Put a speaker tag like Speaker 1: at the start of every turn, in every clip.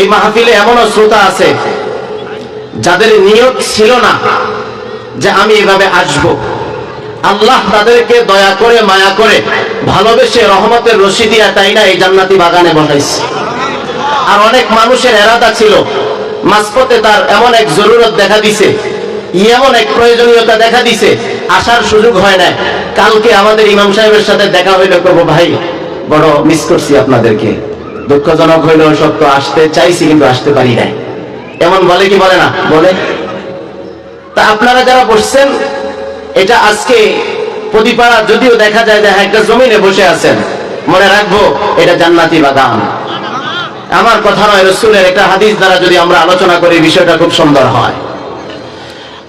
Speaker 1: এই মাহফিলে এমনও শ্রোতা আছে যাদের নিয়ত ছিল না যে আমি এভাবে আসব। আল্লাহ তাদেরকে দয়া করে, মায়া করে ভালোবেসে রহমতের রশি দিয়া তাই না এই জান্নাতি বাগানে বসাইছে। আর অনেক মানুষের এরাদা ছিল, মাঝপথে তার এমন এক জরুরত দেখা দিছে, এমন এক প্রয়োজনীয়তা দেখা দিছে, আসার সুযোগ হয় না কালকে আমাদের ইমাম সাহেবের সাথে দেখা হইল করব ভাই, বড় মিস করছি আপনাদেরকে। দুঃখজনক হইলেও সত্য আসতে চাইছি কিন্তু আসতে পারি নাই এমন বলে কি বলে না বলে তা আপনারা যারা বসছেন এটা আজকে প্রতিপাড়া যদিও দেখা যায় যে হ্যাঁ, একটা জমিনে বসে আছেন মনে রাখবো এটা জান্নাতি বাগান আমার কথা নয় রসুলের একটা হাদিস দ্বারা যদি আমরা আলোচনা করি বিষয়টা খুব সুন্দর হয়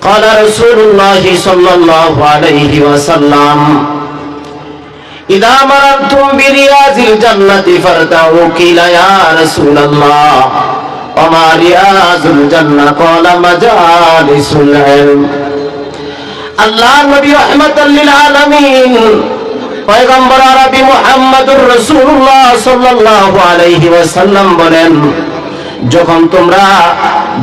Speaker 1: قال رسول الله صلى الله عليه وسلم إذا مررتم برياض الجنة فارتعوا قيل يا رسول الله وما رياض الجنة قال مجالس العلم আল্লাহ নবী রহমাতাল লিল আলামিন পয়গম্বর আরবি মুহাম্মদুর রাসূলুল্লাহ সাল্লাল্লাহু আলাইহি ওয়াসাল্লাম বলেন যখন তোমরা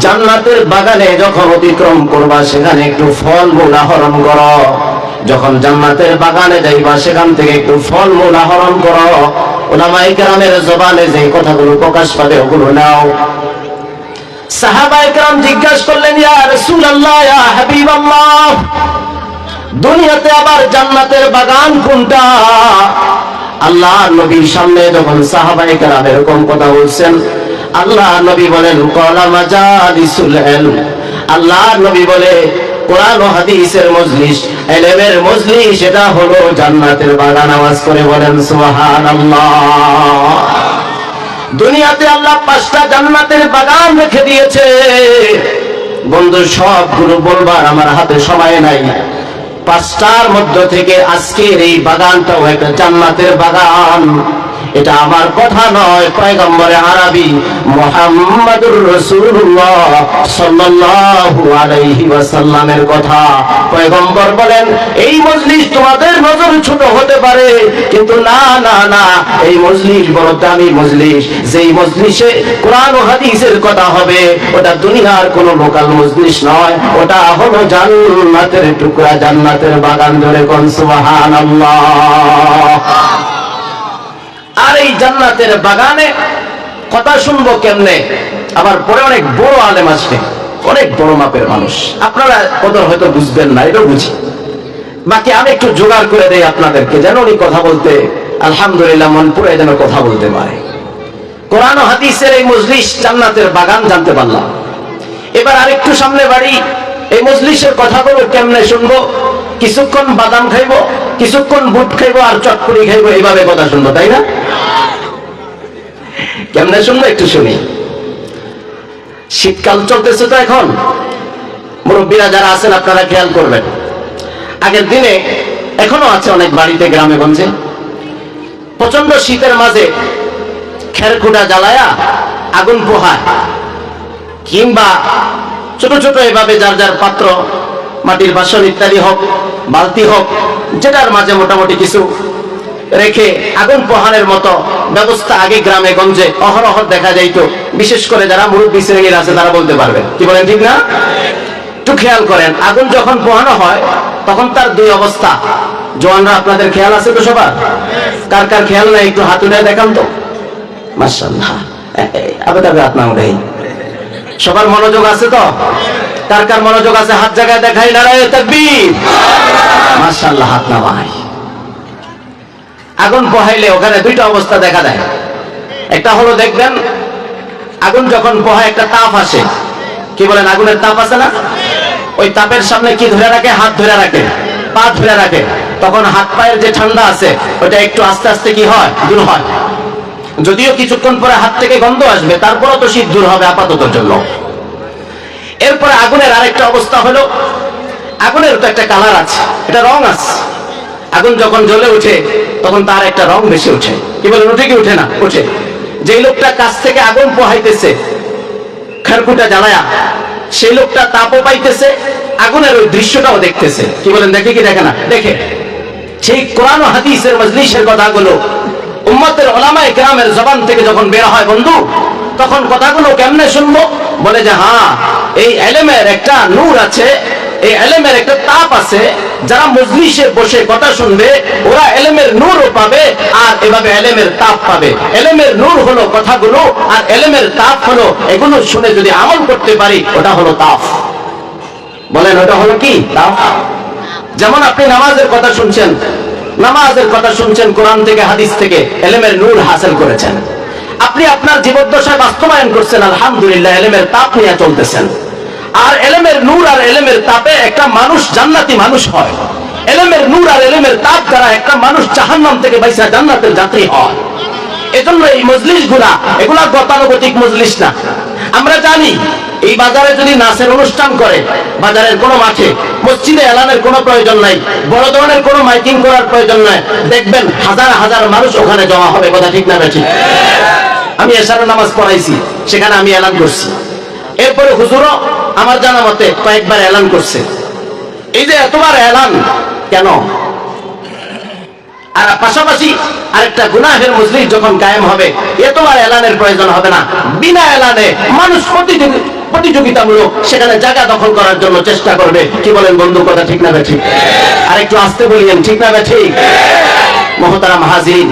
Speaker 1: জান্নাতের বাগানে যখন অতিক্রম করবা সেখানে একটু ফল মূল আহরণ করো যখন জান্নাতের বাগানে যাইবা, সেখান থেকে একটু ফল মূল আহরণ করো। ওলামাই কেরামের জবানে যে কথাগুলো প্রকাশ পাবে, ওগুলো নাও। কেরাম জিজ্ঞাসা করলেন দুনিয়াতে আবার জান্নাতের বাগান কোনটা? আল্লাহ নবীর সামনে যখন সাহাবায়ে কেরাম এরকম কথা বলছেন, আল্লাহ নবী বলেন আল্লাহ নবী বলে কোরআন ও হাদিসের মজলিস ইলমের মজলিস সেটা হলো জান্নাতের বাগান। আওয়াজ করে বলেন, সুবহানাল্লাহ। দুনিয়াতে আল্লাহ পাঁচটা জান্নাতের বাগান রেখে দিয়েছে। বন্ধু, সবগুলো বলবার আমার হাতে সময় নাই। পাঁচটার মধ্য থেকে আজকের এই বাগানটাও একটা জান্নাতের বাগান। এটা আমার কথা নয়, পয়গম্বরে আরবি মুহাম্মাদুর রাসূলুল্লাহ সাল্লাল্লাহু আলাইহি ওয়াসাল্লামের কথা। পয়গম্বর বলেন, এই মজলিস তোমাদের নজর ছোট হতে পারে, কিন্তু না না না, এই মজলিস বড় দামি মজলিস। যেই মজলিসে কোরআন ও হাদিসের কথা হবে, ওটা দুনিয়ার কোন লোকাল মজলিস নয়, ওটা হলো জান্নাতের টুকরা, জান্নাতের বাগান ধরে কোন, সুবহানাল্লাহ। আর এই জান্নাতের বাগানে কথা শুনব কেমনে? আবার পরে অনেক বড় আলেম আসবে, অনেক বড় মাপের মানুষ। আপনারা ওদের হয়তো বুঝবেন না এটা বুঝি। বাকি আমি একটু জোগাড় করে দেই আপনাদেরকে, যেন উনি কথা বলতে, আলহামদুলিল্লাহ, মন পুরে যেন কথা বলতে পারে। কোরআন হাদিসের এই মজলিস জান্নাতের বাগান জানতে পারলাম। এবার আরেকটু সামনে বাড়ি, এই মজলিসের কথাগুলো কেমনে শুনব? কিছুক্ষণ বাদাম খাইবো, কিছুক্ষণ বুট খাইবো, আর চটপুরি খাইবো এইভাবে কথা শুনব, তাই না? কেমনে শুনব একটু শুনি। শীতকাল চলতেছে তো এখন। মুরব্বীরা যারা আছেন, আপনারা খেয়াল করবেন। আগের দিনে এখনও আছে অনেক বাড়িতে, গ্রামে, গঞ্জে। প্রচণ্ড শীতের মাঝে খেরকুটা জ্বালায়া আগুন পোহায়। কিংবা ছোট ছোট এভাবে যার যার পাত্র, মাটির বাসন ইত্যাদি হোক, বালতি হোক, যেটার মাঝে মোটামুটি কিছু রেখে আগুন পোহানের মতো ব্যবস্থা আগে গ্রামে, গঞ্জে অহরহ দেখা যাইতো। বিশেষ করে যারা মুরব্বী শ্রেণির আছে, তারা বলতে পারবে। কি বলেন ঠিক না? একটু খেয়াল করেন, আগুন যখন পোহানো হয়, তখন তার দুই অবস্থা। জওয়ানরা, আপনাদের খেয়াল আছে তো সবার? কার কার খেয়াল নাই, একটু হাত উঠে দেখান তো। মার্শাল্লাহ সবার মনোযোগ আছে তো? কার কার মনোযোগ আছে, হাত জায়গায় দেখাই, নারায় তাকবীর। মাশাআল্লাহ, হাত না ভাই আগুন পোহাইলে ওখানে দুইটা অবস্থা দেখা দেয়। একটা হলো দেখবেন, আগুন যখন পোহায়, একটা তাপ আসে। কি বলেন, আগুনের তাপ আছে না? ওই তাপের সামনে কি ধরে রাখে? হাত ধরে রাখে, পা ধরে রাখে। তখন হাত পায়ের যে ঠান্ডা আছে, ওটা একটু আস্তে আস্তে কি হয়? দূর হয়। যদিও কিছুক্ষণ পরে হাত থেকে গন্ধ আসবে, তারপরও তো শীত দূর হবে আপাতত জন্য। এরপরে আগুনের আরেকটা অবস্থা হলো, আগুনের তো একটা কালার আছে, এটা রং আছে। আগুন যখন জ্বলে উঠে, তখন তার একটা রং বেশি ওঠে। কি বলেন উঠে কি উঠে না? উঠে। যেই লোকটা কাছ থেকে আগুন পোহাইতেছে খারকুটা জ্বালায়া, সেই লোকটা তাপও পাইতেছে, আগুনের ওই দৃশ্যটাও দেখতেছে। কি বলেন, দেখে কি দেখে না? দেখে। সেই কোরআন হাদিসের মজলিসের কথাগুলো উম্মতের ওলামায়ে কেরামের জবান থেকে যখন বের হয়, বন্ধু, তখন কথাগুলো কেমনে শুনব? বলে যে হ্যাঁ এই এলেমের একটা নূর আছে, এই এলেমের একটা তাপ আছে যারা মজলিসে বসে কথা শুনবে, ওরা এলেমের নূরও পাবে আর এভাবে এলেমের তাপ পাবে। এলেমের নূর হলো কথাগুলো আর এলেমের তাপ হলো এগুলো শুনে যদি আমল করতে পারি, ওটা হলো তাপ। বলেন, ওটা হলো কি? তাপ। যেমন আপনি নামাজের কথা শুনছেন, নামাজের কথা শুনছেন কোরআন থেকে, হাদিস থেকে, এলেমের নূর হাসিল করেছেন। আপনি আপনার জীবদ্দশায় বাস্তবায়ন করছেন, আলহামদুলিল্লাহ, এলেমের তাপ নিয়ে চলতেছেন। আর এলেমের নূর আর এলেমের তাপে একটা মানুষ জান্নাতি মানুষ হয়। এলেমের নূর আর এলেমের তাপ দ্বারা একটা মানুষ জাহান্নাম থেকে বাইসা জান্নাতের যাত্রী হয়। এজন্য এই মজলিসগুলা এগুলা গতানুগতিক মজলিস না। আমরা জানি, এই বাজারে যদি নাচের অনুষ্ঠান করে, বাজারের কোনো মাঠে, মসজিদে এলানের কোনো প্রয়োজন নাই, বড় ধরনের কোনো মাইকিং করার প্রয়োজন নাই, দেখবেন হাজার হাজার মানুষ ওখানে জমা হবে, কথা ঠিক না বেঠিক? আমি এশারের নামাজ পড়াইছি, সেখানে আমি এলান করছি। এরপরে হুজুরও আমার জানা মতে কয়েকবার এলান করছে। এই যে এতবার এলান, কেন? আর পাশাপাশি আরেকটা গুনাহের মজলিস যখন কায়েম হবে, এতবার এলানের প্রয়োজন হবে না। বিনা এলানে মানুষ প্রতিযোগী প্রতিযোগিতামূলক সেখানে জায়গা দখল করার জন্য চেষ্টা করবে। কি বলেন বন্ধু, কথা ঠিক না ঠিক আর একটু আসতে বলিয়েন, ঠিক না ঠিক মহতারাম হাজির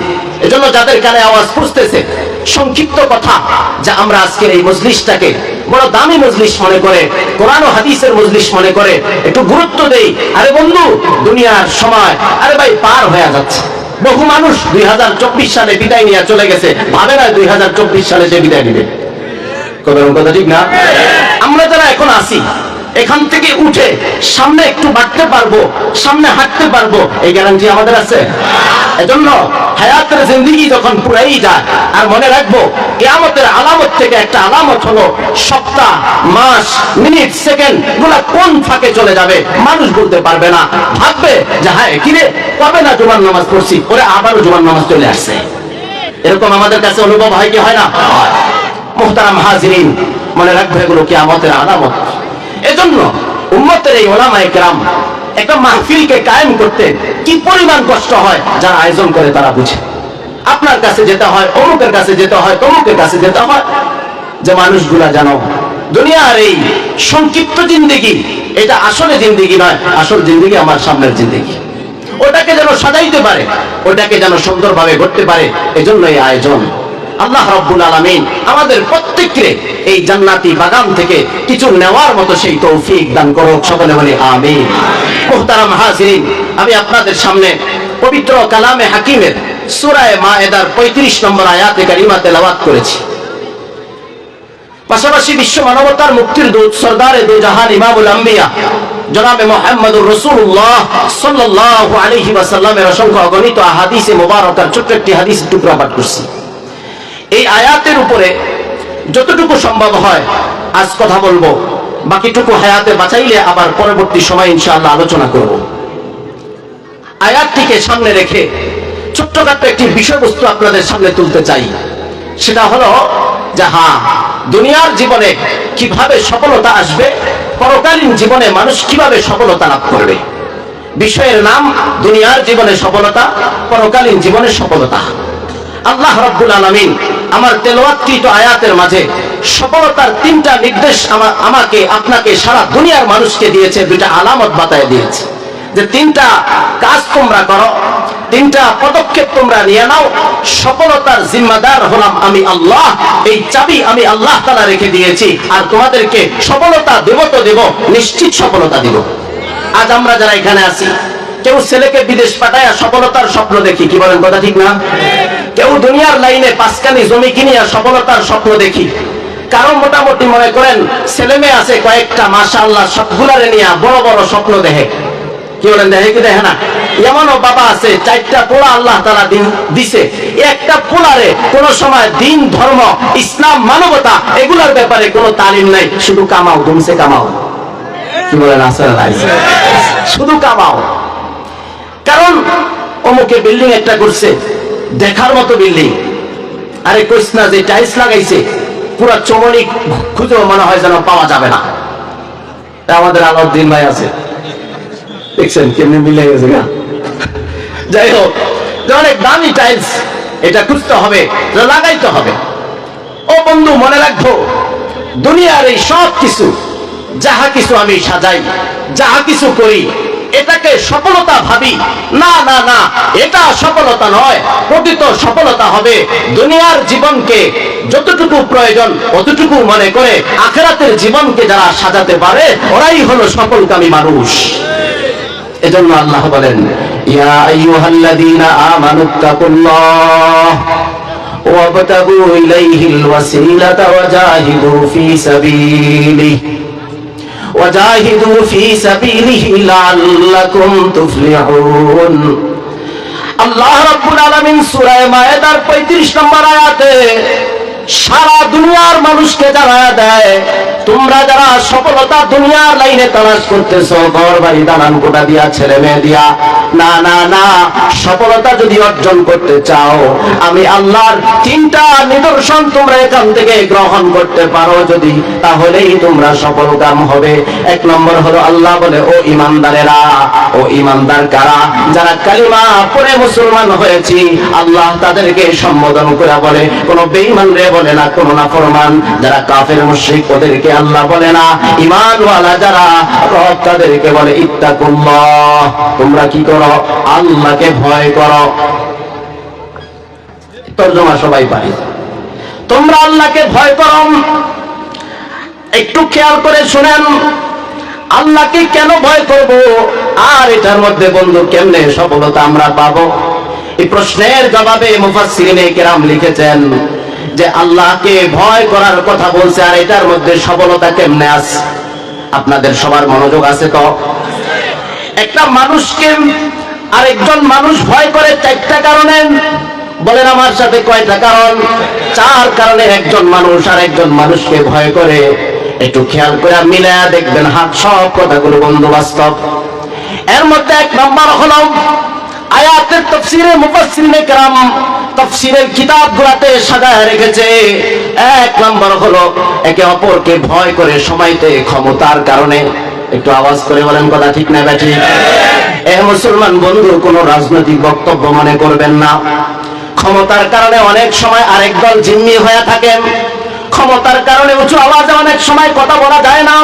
Speaker 1: এজন্য যাদের কানে আওয়াজ পুষতেছে সংক্ষিপ্ত কথা যা আমরা আজকের এই মজলিসটাকে বড় দামি মজলিস মনে করে, কোরআন হাদিসের মজলিস মনে করে, একটু গুরুত্ব দেই। আরে বন্ধু, দুনিয়ার সময়, আরে ভাই, পার হয়ে যাচ্ছে। বহু মানুষ দুই হাজার চব্বিশ সালে বিদায় নিয়ে চলে গেছে। ভাবে না দুই হাজার চব্বিশ সালে সে বিদায় নিবে। কথা ঠিক না? আমরা যারা এখন আসি এখান থেকে উঠে সামনে একটু বাড়তে পারব, সামনে হাঁটতে পারব, এই গ্যারান্টি আমাদের আছে। এজন্য হায়াতের জিন্দিগি যখন পুরাই যায়, আর মনে রাখব, কেয়ামতের আলামত থেকে একটা আলামত হলো সপ্তাহ, মাস, মিনিট, সেকেন্ডগুলা কোন ফাঁকে চলে যাবে, মানুষ বলতে পারবে না। ভাববে যে হ্যাঁ কিরে কবে না জুমার নামাজ পড়ছি? ওরে আবারও জুমার নামাজ চলে আসছে। এরকম আমাদের কাছে অনুভব হয় কি হয় না? মোহতারাম হাজিরিন, মনে রাখবে এগুলো কি আমাদের আলামত। এজন্য উম্মতের এই ওলামায়ে কেরাম একটা মাহফিলকে কায়েম করতে কি পরিমাণ কষ্ট হয় যারা আয়োজন করে তারা বুঝে। আপনার কাছে যেতে হয়, অমুকের কাছে যেতে হয়, তমুকের কাছে যেতে হয়। যে মানুষগুলা জানো, দুনিয়ার এই সংক্ষিপ্ত জিন্দিগি, এটা আসলে জিন্দিগি নয়, আসল জিন্দিগি আমার সামনের জিন্দিগি। ওটাকে যেন সাজাইতে পারে, ওটাকে যেন সুন্দরভাবে ঘটতে পারে এজন্য এই আয়োজন। আল্লাহ রব্বুল আলমিন আমাদের প্রত্যেককে এই জান্নাতি বাগান থেকে কিছু নেওয়ার মতো সেই তৌফিক দান করো সকলে বলি আমিন। মুহতারাম হাজিরিন, আমি আপনাদের সামনে পবিত্র কালামে হাকিমের সুরায় মায়েদার পঁয়ত্রিশ নম্বর আয়াতে কারিমা তেলাওয়াত করেছি। পাশাপাশি বিশ্ব মানবতার মুক্তির দূত সর্দারে দু জাহান ইমামুল আম্বিয়া, জনাবে মোহাম্মদুর রসুল্লাহ সাল্লাল্লাহু আলাইহি ওয়াসাল্লামের অসংখ্য অগণিত হাদিসে মোবারকার ছোট্ট একটি হাদিস টুকরা পাঠ করছি। এই আয়াতের উপরে যতটুকু সম্ভব হয়, আজ কথা বলব। বাকিটুকু হায়াতে বাঁচাইলে আবার পরবর্তী সময় ইনশাআল্লাহ আলোচনা করব। আয়াতটিকে সামনে রেখে ছোট্টখাট্ট একটি বিষয়বস্তু আপনাদের সামনে তুলতে চাই। সেটা হলো যে হ্যাঁ দুনিয়ার জীবনে কীভাবে সফলতা আসবে, পরকালীন জীবনে মানুষ কীভাবে সফলতা লাভ করবে? বিষয়ের নাম, দুনিয়ার জীবনে সফলতা, পরকালীন জীবনে সফলতা। আল্লাহ রব্বুল আলমিন আমার তেলোয়াতকৃত আয়াতের মাঝে। সফলতার তিনটা নির্দেশ আমা- আমাকে, আপনাকে সারা দুনিয়ার মানুষকে দিয়েছে, দুইটা আলামত বাতায় দিয়েছে। যে তিনটা কাজ তোমরা করো, তিনটা পদক্ষেপ তোমরা নিয়ে নাও, সফলতার জিম্মাদার হলাম আমি আল্লাহ, এই চাবি আমি আল্লাহ তালা রেখে দিয়েছি, আর তোমাদেরকে সফলতা দেব তো দেব, নিশ্চিত সফলতা দিব। আজ আমরা যারা এখানে আছি কেউ ছেলেকে বিদেশ পাঠায় সফলতার স্বপ্ন দেখি। কি বলেন কথা ঠিক না? কেউ দুনিয়ার লাইনে পাঁচকানি জমি কিনিয়া সফলতার স্বপ্ন দেখি। কারণ মোটামুটি মনে করেন ছেলে মেয়ে আছে কয়েকটা মাসা আল্লাহ সবগুলারে নিয়ে বড় বড় স্বপ্ন দেখে। কি বলেন, দেখে কি দেখে না? এমনও বাবা আছে, চারটা পোলা আল্লাহ তারা দিন দিছে। একটা পোলারে কোন সময় দিন, ধর্ম, ইসলাম, মানবতা এগুলার ব্যাপারে কোনো তালিম নাই। শুধু কামাও, ঘুমছে কামাও। কি বলেন, আসলে শুধু কামাও। কারণ অমুকে বিল্ডিং একটা করছে, দেখার মতো বিল্ডিং আরে কইস না যে টাইলস লাগাইছে, পুরো চমনি খুঁজেও মনে হয় যেন পাওয়া যাবে না। আমাদের আলাউদ্দিন ভাই আছে। দেখছেন কেমনি মিলে গেছে গা। যাই হোক অনেক দামি টাইলস এটা খুঁজতে হবে লাগাইতে হবে। ও বন্ধু, মনে রাখব, দুনিয়ার এই সব কিছু যাহা কিছু আমি সাজাই, যাহা কিছু করি এটাকে সফলতা ভাবি। না না না, এটা সফলতা নয়, প্রকৃত সফলতা হবে। দুনিয়ার জীবনকে যতটুকু প্রয়োজন, অতটুকু মনে করে আখেরাতের জীবনকে যারা সাজাতে পারে, ওরাই হলো সফলকামী মানুষ। এজন্য আল্লাহ বলেন, ইয়া আইয়ুহাল্লাযীনা আমানুত্তাকুল্লাহ ওয়াবতাগু ইলাইহিল ওয়াসিলাতা ওয়াজাহিদু ফী সাবিলিহি। ওয়াজাহিদু ফি সাবিলিহি লাআল্লাকুম তুফলিহুন। আল্লাহ রাব্বুল আলামিন সূরা মায়েদার 35 নম্বর আয়াতে সারা দুনিয়ার মানুষকে জানায়া দেয়, তোমরা যারা সফলতা দুনিয়ার লাইনে তালাশ করতেছো ঘর বাড়ি দালান কোটা দিয়া, ছেলে মেয়ে দিয়া, না না না, সফলতা যদি অর্জন করতে চাও, আমি আল্লাহর তিনটা নিদর্শন তোমরা এখান থেকে গ্রহণ করতে পারো যদি, তাহলেই তোমরা সফল কাম হবে। এক নম্বর হলো আল্লাহ বলে, ও ইমানদারেরা, ও ইমানদার কারা, যারা কালিমা পরে মুসলমান হয়েছি, আল্লাহ তাদেরকে সম্বোধন করে বলে, কোন বেঈমান রে বলে না, কোন না ফরমান। যারা কাফের, মুশরিক, ওদেরকে আল্লাহ বলে না। ইমানওয়ালা যারা তাদেরকে বলে, ইত্তাকুল্লাহ। তোমরা কি করো? আল্লাহকে ভয় করো। তর্জমা সবাই পারি। তোমরা আল্লাহকে ভয় করো। একটু খেয়াল করে শুনেন, আল্লাহকে কেন ভয় করব? আর এটার মধ্যে বন্ধু কেমনে সফলতা আমরা পাবো? এই প্রশ্নের জবাবে মুফাসসিরিনে কেরাম লিখেছেন যে আল্লাহকে ভয় করার কথা বলছে, আর এটার মধ্যে সফলতা কেমনে আছে? আপনাদের সবার মনোযোগ আছে তো? একটা মানুষকে আরেকজন মানুষ ভয় করে চারটা কারণে। বলেন আমার সাথে কয়টা কারণ? চার কারণে একজন মানুষ আর একজন মানুষকে ভয় করে। একটু খেয়াল করে মিলায়া দেখবেন, হাত সব কথাগুলো বন্ধু বাস্তব। এর মধ্যে এক নম্বর হলো আয়াতের তফসিরে মুফাসসিরিনে কেরাম তফসিরের কিতাবগুলোতে সাজায় রেখেছে। এক নম্বর হলো একে অপরকে ভয় করে সময়তে ক্ষমতার কারণে। একটু আওয়াজ করে বলেন কথা ঠিক না ব্যাঠি এ মুসলমান বন্ধু, কোন রাজনৈতিক বক্তব্য মনে করবেন না। ক্ষমতার কারণে অনেক সময় আরেক দল জিম্মি হয়ে থাকেন। ক্ষমতার কারণে উঁচু আওয়াজে অনেক সময় কথা বলা যায় না।